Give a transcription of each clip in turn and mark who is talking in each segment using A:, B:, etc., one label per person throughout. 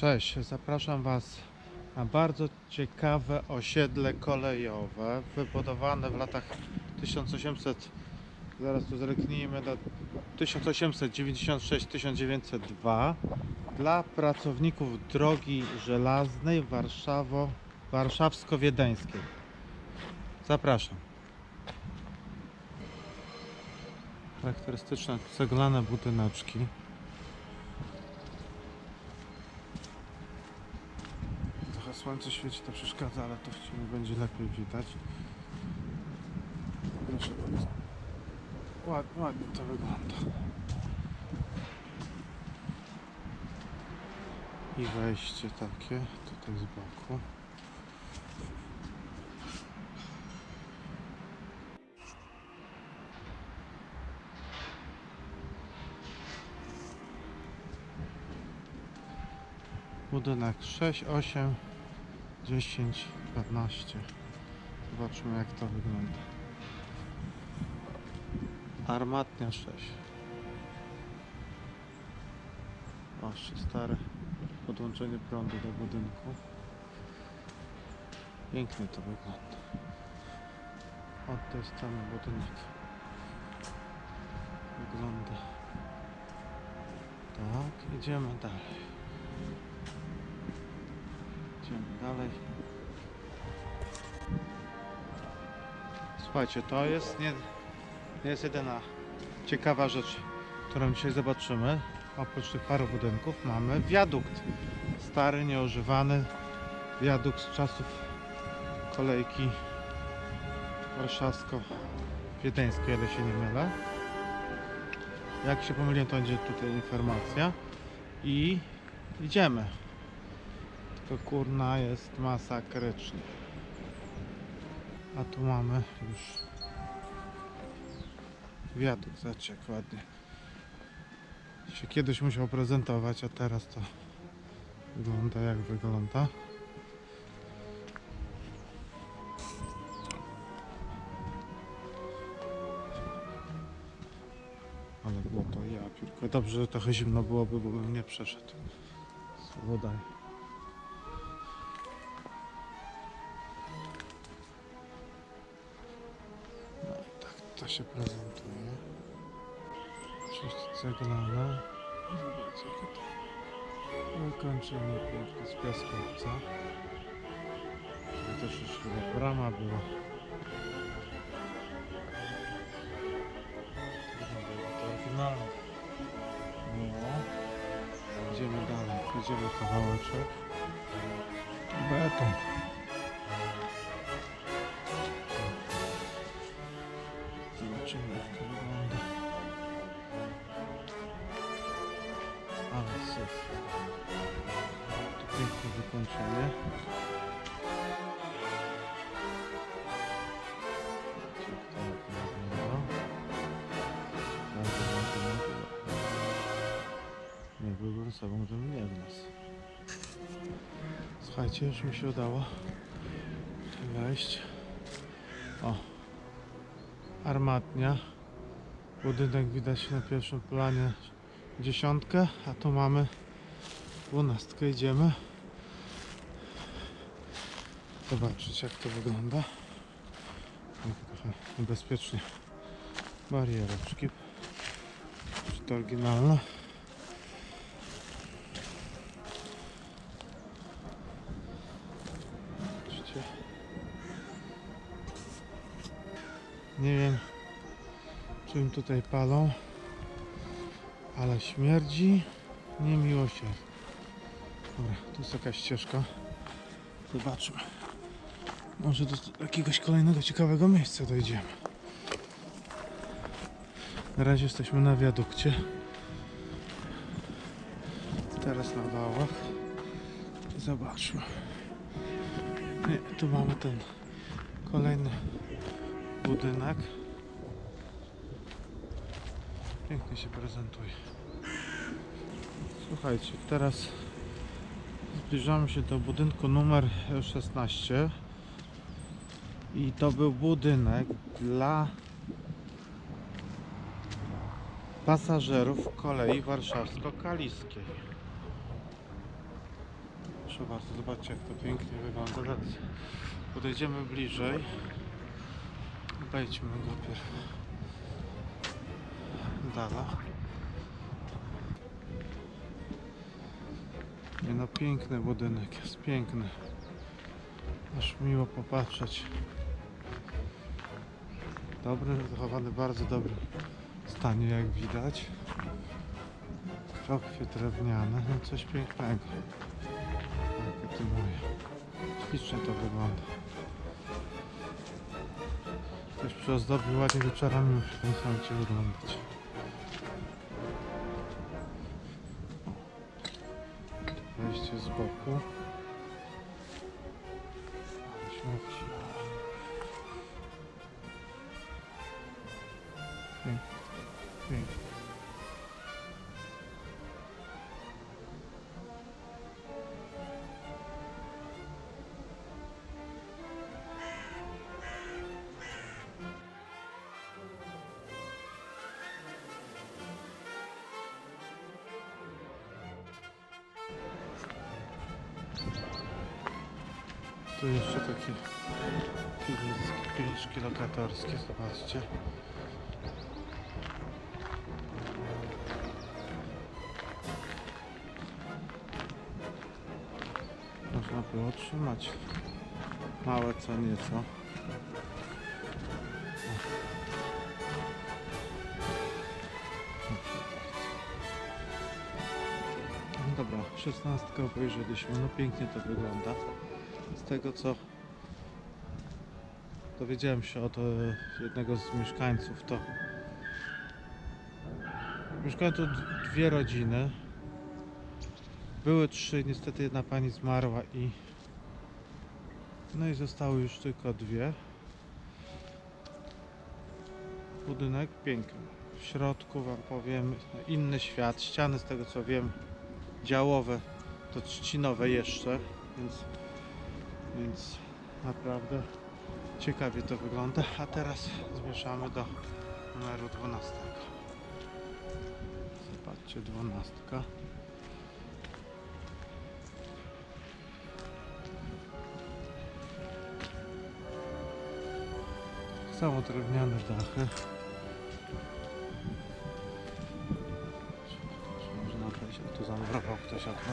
A: Cześć, zapraszam Was na bardzo ciekawe osiedle kolejowe, wybudowane w latach 1800, zaraz tu zerknijmy, do 1896-1902 dla pracowników drogi żelaznej Warszawo, warszawsko-wiedeńskiej. Zapraszam. Charakterystyczne ceglane budyneczki. Trochę słońce świeci, to przeszkadza, ale to w będzie lepiej widać. Proszę bardzo. Ładnie, ładnie to wygląda. I wejście takie, tutaj z boku. Budynek 6, 8, 10, 15. Zobaczmy jak to wygląda. Armatnia 6. O, stare podłączenie prądu do budynku. Pięknie to wygląda. Od tej strony budynek wygląda. Tak, idziemy dalej. Idziemy dalej. Słuchajcie, to jest nie, nie jest jedyna ciekawa rzecz, którą dzisiaj zobaczymy. Oprócz tych paru budynków mamy wiadukt. Stary, nieużywany wiadukt z czasów kolejki warszawsko-wiedeńskiej, ale się nie mylę. Jak się pomyliłem, to będzie tutaj informacja. I idziemy. Tylko kurna jest masakrycznie. A tu mamy już wiadukt, zobaczcie ładnie. Się kiedyś musiał prezentować, a teraz to wygląda jak wygląda. Ale było to ja piórko. Dobrze, że trochę zimno byłoby, bo bym nie przeszedł. Woda. To się prezentuje. Oczywiście ceglane. Zobaczcie tutaj. Wykończenie piękne z piaskowca. Tutaj też już chyba brama była. To oryginalne. No. Idziemy dalej. Idziemy kawałeczek. Beton. Bardzo ładnie wygląda. Nie byłbym sobą, gdybym nie wniósł. Słuchajcie, już mi się udało wejść. O, armatnia. Budynek widać na pierwszym planie dziesiątkę, a tu mamy dwunastkę. Idziemy zobaczyć jak to wygląda. Trochę niebezpiecznie. Bariereczki. Czy to oryginalne? Zobaczcie. Nie wiem czym tutaj palą, ale śmierdzi niemiłosiernie. Dobra, tu jest jakaś ścieżka. Zobaczmy. Może do jakiegoś kolejnego ciekawego miejsca dojdziemy. Na razie jesteśmy na wiadukcie. Teraz na wałach. Zobaczmy. Nie, tu mamy ten kolejny budynek. Pięknie się prezentuje. Słuchajcie, teraz zbliżamy się do budynku numer 16. I to był budynek dla pasażerów kolei warszawsko-kaliskiej. Proszę bardzo, zobaczcie jak to pięknie wygląda. Zaraz podejdziemy bliżej. Wejdźmy go pierw. Dala. Nie no, piękny budynek jest, piękny. Aż miło popatrzeć. Dobry, zachowany bardzo dobrym stanie jak widać. Krokwie drewniane, no coś pięknego. Jakie tu moje. Ślicznie to wygląda. Ktoś przyozdobił ładnie wieczorami, musi ten sam wyglądać. Wejście z boku. Tu jeszcze takie kieliszki lokatorskie, zobaczcie. Można było trzymać małe co nieco. Dobra, szesnastkę obejrzeliśmy, no pięknie to wygląda. Z tego co dowiedziałem się od e, jednego z mieszkańców, to mieszkają tu dwie rodziny. Były trzy, niestety jedna pani zmarła i no i zostały już tylko dwie. Budynek piękny. W środku wam powiem inny świat. Ściany z tego co wiem działowe to trzcinowe jeszcze, więc więc naprawdę ciekawie to wygląda. A teraz zmieszamy do numeru 12. Zobaczcie, 12. Samo drewniane dachy. Można wejść? Tu zamurował ktoś od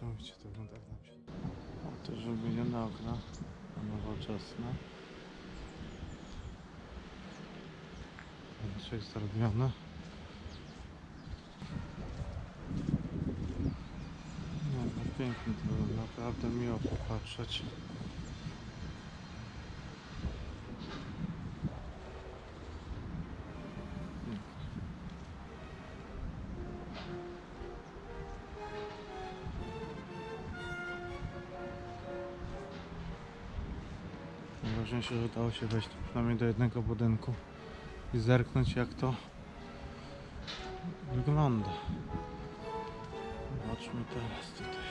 A: niesamowicie to wygląda jak na przykład. O, to wymienione okna, a nowoczesne. Raczej zrobione. No, no pięknie to wygląda, naprawdę miło popatrzeć. Najważniejsze, że udało się wejść przynajmniej do jednego budynku i zerknąć jak to wygląda. Zobaczmy teraz tutaj.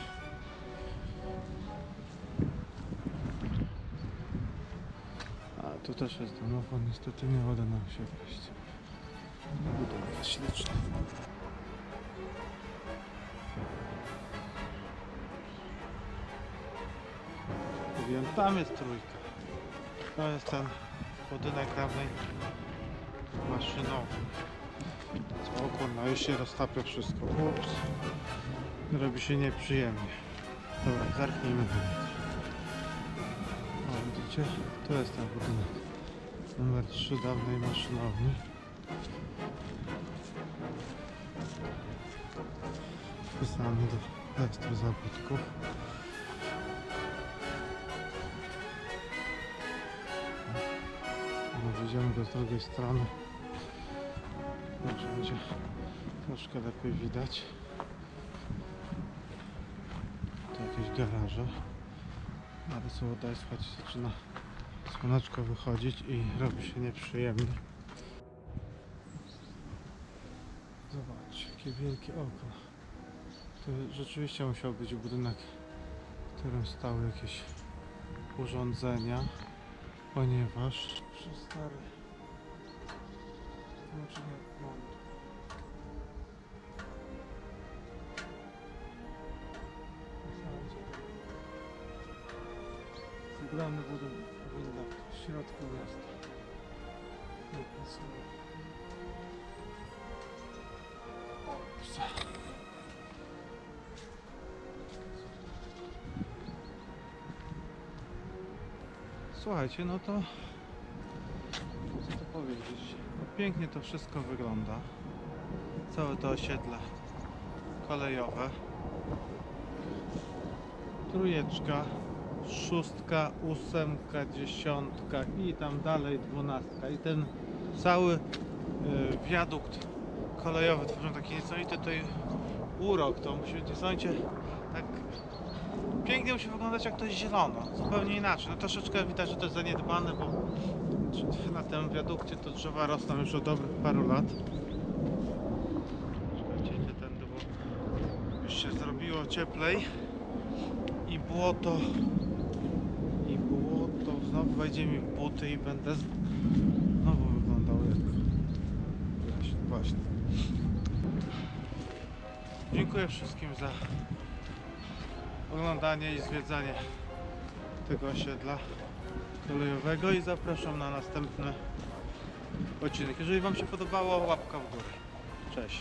A: A tu też jest domofon, niestety nie uda nam się wejść. Budynek śliczny. mówiłem, tam jest trójka. To jest ten budynek dawnej maszynowy. O kurna, już się roztapia wszystko. Ups. Robi się nieprzyjemnie. Dobra, zerknijmy. O, widzicie? To jest ten budynek. Numer 3 dawnej maszynowni. Wpisany do rejestru zabytków. Wyjdziemy go z drugiej strony. Może będzie troszkę lepiej widać. Tu jakieś garaże. Ale co daj słuchać, zaczyna słoneczko wychodzić i robi się nieprzyjemnie. Zobacz, jakie wielkie okno. To rzeczywiście musiał być budynek, w którym stały jakieś urządzenia, ponieważ przy stary znaczy nie mam Zebrany budynek, winda w środku jest. Nie pasuje. O, Słuchajcie, no to co tu powiedzieć? No, pięknie to wszystko wygląda. Całe to osiedle kolejowe. Trójeczka, szóstka, ósemka, dziesiątka i tam dalej dwunastka. I ten cały y, wiadukt kolejowy tworzą taki niesamowity tutaj urok. To musi być niesamowicie tak pięknie musi wyglądać jak to jest zielono. Zupełnie inaczej. No troszeczkę widać, że to jest zaniedbane, bo na tym wiadukcie to drzewa rosną już od dobrych paru lat. Czekajcie, idę tędy, bo już się zrobiło cieplej i błoto i błoto znowu wejdzie mi w buty i będę znowu wyglądał jak właśnie. Dziękuję wszystkim za oglądanie i zwiedzanie tego osiedla kolejowego i zapraszam na następny odcinek. Jeżeli Wam się podobało, łapka w górę. Cześć.